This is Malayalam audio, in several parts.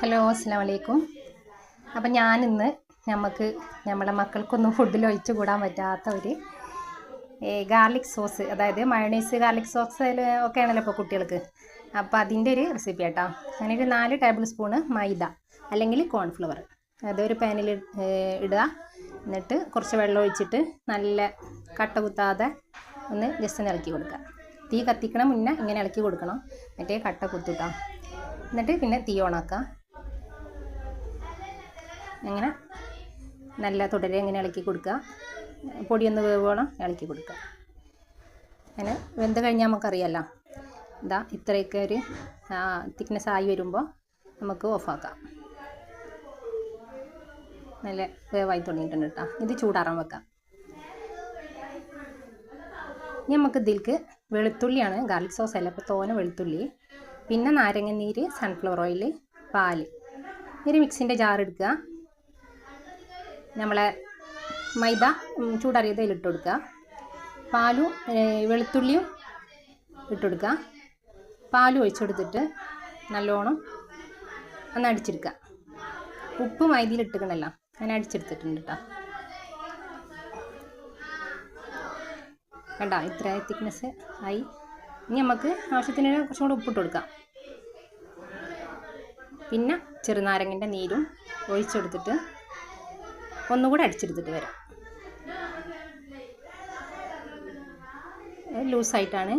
ഹലോ അസ്സാം വലൈക്കും അപ്പം ഞാനിന്ന് നമുക്ക് നമ്മളെ മക്കൾക്കൊന്നും ഫുഡിൽ ഒഴിച്ചു കൂടാൻ പറ്റാത്ത ഒരു ഗാർലിക് സോസ് അതായത് മയണൈസ് ഗാർലിക് സോസ് ഒക്കെ ആണല്ലോ ഇപ്പോൾ കുട്ടികൾക്ക്. അപ്പോൾ അതിന്റെ ഒരു റെസിപ്പി കേട്ടോ ഞാനൊരു നാല് ടേബിൾ സ്പൂണ് മൈദ അല്ലെങ്കിൽ കോൺഫ്ലവർ അതൊരു പാനിൽ ഇടുക. എന്നിട്ട് കുറച്ച് വെള്ളം ഒഴിച്ചിട്ട് നല്ല കട്ട കുത്താതെ ഒന്ന് ജസ്റ്റ് ഒന്ന് ഇളക്കി കൊടുക്കുക. തീ കത്തിക്കണം മുന്നേ ഇങ്ങനെ ഇളക്കി കൊടുക്കണം. മറ്റേ കട്ട കുത്തുട്ടോ. എന്നിട്ട് പിന്നെ തീ ഓണാക്കുക. അങ്ങനെ നല്ല തുടരെ ഇങ്ങനെ ഇളക്കി കൊടുക്കുക. പൊടിയൊന്ന് വേവോളം ഇളക്കി കൊടുക്കുക. അങ്ങനെ വെന്ത് കഴിഞ്ഞാൽ നമുക്കറിയാമല്ലോ ഇതാ ഇത്രയൊക്കെ ഒരു തിക്നെസ് ആയി വരുമ്പോൾ നമുക്ക് ഓഫാക്കാം. നല്ല വേവായി തുടങ്ങിയിട്ടുണ്ട് കേട്ടോ. ഇത് ചൂടാറാൻ വെക്കാം. ഇനി നമുക്ക് ഇതിലേക്ക് വെളുത്തുള്ളിയാണ് ഗാർലിക് സോസ് അല്ല അപ്പോൾ തോന വെളുത്തുള്ളി പിന്നെ നാരങ്ങ നീര് സൺഫ്ലവർ ഓയിൽ പാൽ ഒരു മിക്സിന്റെ ജാർ എടുക്കുക. നമ്മളെ മൈദ ചൂടാറിയത് അതിലിട്ട് കൊടുക്കുക. പാലും വെളുത്തുള്ളിയും ഇട്ട് കൊടുക്കുക. പാലും ഒഴിച്ചു കൊടുത്തിട്ട് നല്ലോണം ഒന്ന് അടിച്ചെടുക്കുക. ഉപ്പ് മൈദയിൽ ഇട്ടിക്കണല്ലോ അങ്ങനെ അടിച്ചെടുത്തിട്ടുണ്ട് കേട്ടോ കണ്ട? ഇത്ര തിക്നെസ് ആയി. ഇനി നമുക്ക് ആവശ്യത്തിന് കുറച്ചും കൂടെ ഉപ്പിട്ട് കൊടുക്കാം. പിന്നെ ചെറുനാരങ്ങന്റെ നീരും ഒഴിച്ചെടുത്തിട്ട് ഒന്നുകൂടെ അടിച്ചെടുത്തിട്ട് വരാം. ലൂസായിട്ടാണ്.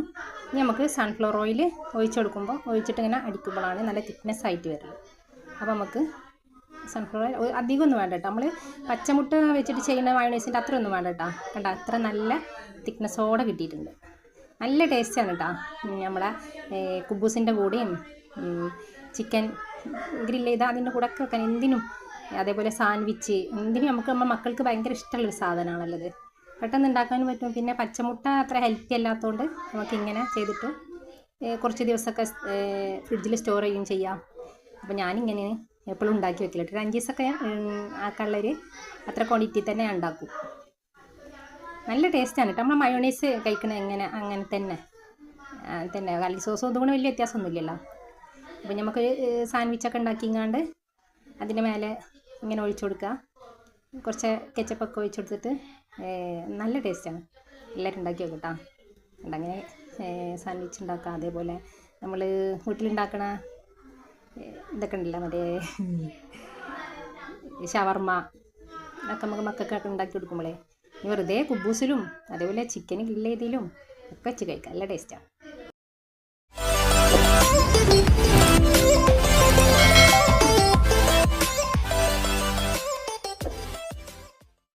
ഇനി നമുക്ക് സൺഫ്ലവർ ഓയിൽ ഒഴിച്ചു കൊടുക്കുമ്പോൾ ഒഴിച്ചിട്ട് ഇങ്ങനെ അടിക്കുമ്പോഴാണ് നല്ല തിക്നെസ് ആയിട്ട് വരുന്നത്. അപ്പോൾ നമുക്ക് സൺഫ്ലവർ ഓയിൽ അധികം ഒന്നും വേണ്ട കേട്ടോ. നമ്മൾ പച്ചമുട്ട വെച്ചിട്ട് ചെയ്യുന്ന മയോണൈസിന്റെ അത്ര ഒന്നും വേണ്ട കേട്ടോ. കണ്ട അത്ര നല്ല തിക്നെസ്സോടെ കിട്ടിയിട്ടുണ്ട്. നല്ല ടേസ്റ്റാണ് കേട്ടോ. നമ്മളെ കുബൂസിന്റെ കൂടെയും ചിക്കൻ ഗ്രില്ല് ചെയ്താൽ അതിന്റെ കൂടെ ഒക്കെ വെക്കാൻ എന്തിനും അതേപോലെ സാൻഡ്വിച്ച് എന്തിനും നമുക്ക് നമ്മുടെ മക്കൾക്ക് ഭയങ്കര ഇഷ്ടമുള്ളൊരു സാധനമാണല്ലത് പെട്ടെന്ന് ഉണ്ടാക്കാനും പറ്റും. പിന്നെ പച്ചമുട്ട അത്ര ഹെൽത്തി അല്ലാത്തതുകൊണ്ട് നമുക്കിങ്ങനെ ചെയ്തിട്ട് കുറച്ച് ദിവസമൊക്കെ ഫ്രിഡ്ജിൽ സ്റ്റോർ ചെയ്യുകയും ചെയ്യാം. അപ്പോൾ ഞാനിങ്ങനെ എപ്പോഴും ഉണ്ടാക്കി വെക്കില്ല ഒരു അഞ്ച് ദിവസമൊക്കെ ആക്കാനുള്ളൊരു അത്ര ക്വാണ്ടിറ്റി തന്നെ ഉണ്ടാക്കും. നല്ല ടേസ്റ്റാണ് കേട്ടോ. നമ്മൾ മയോണൈസ് കഴിക്കണ എങ്ങനെ അങ്ങനെ തന്നെ. തന്നെ. ഗാർലിക് സോസും ഇതുകൊണ്ട് വലിയ വ്യത്യാസമൊന്നുമില്ലല്ലോ. അപ്പോൾ നമുക്കൊരു സാൻഡ്വിച്ചൊക്കെ ഉണ്ടാക്കിങ്ങാണ്ട് അതിന്റെ മേലെ ഇങ്ങനെ ഒഴിച്ചു കൊടുക്കുക. കുറച്ച് കെച്ചപ്പൊക്കെ ഒഴിച്ചു കൊടുത്തിട്ട് നല്ല ടേസ്റ്റാണ് എല്ലാവരും ഉണ്ടാക്കി നോക്കട്ടോ കേട്ടോ അങ്ങനെ സാൻഡ്വിച്ച് ഉണ്ടാക്കുക. അതേപോലെ നമ്മൾ വീട്ടിലുണ്ടാക്കണ ഇതൊക്കെ ഉണ്ടല്ലോ. മറ്റേ ഷവർമ്മ ഇതൊക്കെ നമുക്ക് മക്കൾക്കൊക്കെ ഉണ്ടാക്കി കൊടുക്കുമ്പോഴേ വെറുതെ കുബൂസിലും അതേപോലെ ചിക്കൻ ഗ്രില്ല് ചെയ്തതിലും ഒക്കെ വെച്ച് കഴിക്കാം നല്ല ടേസ്റ്റാണ്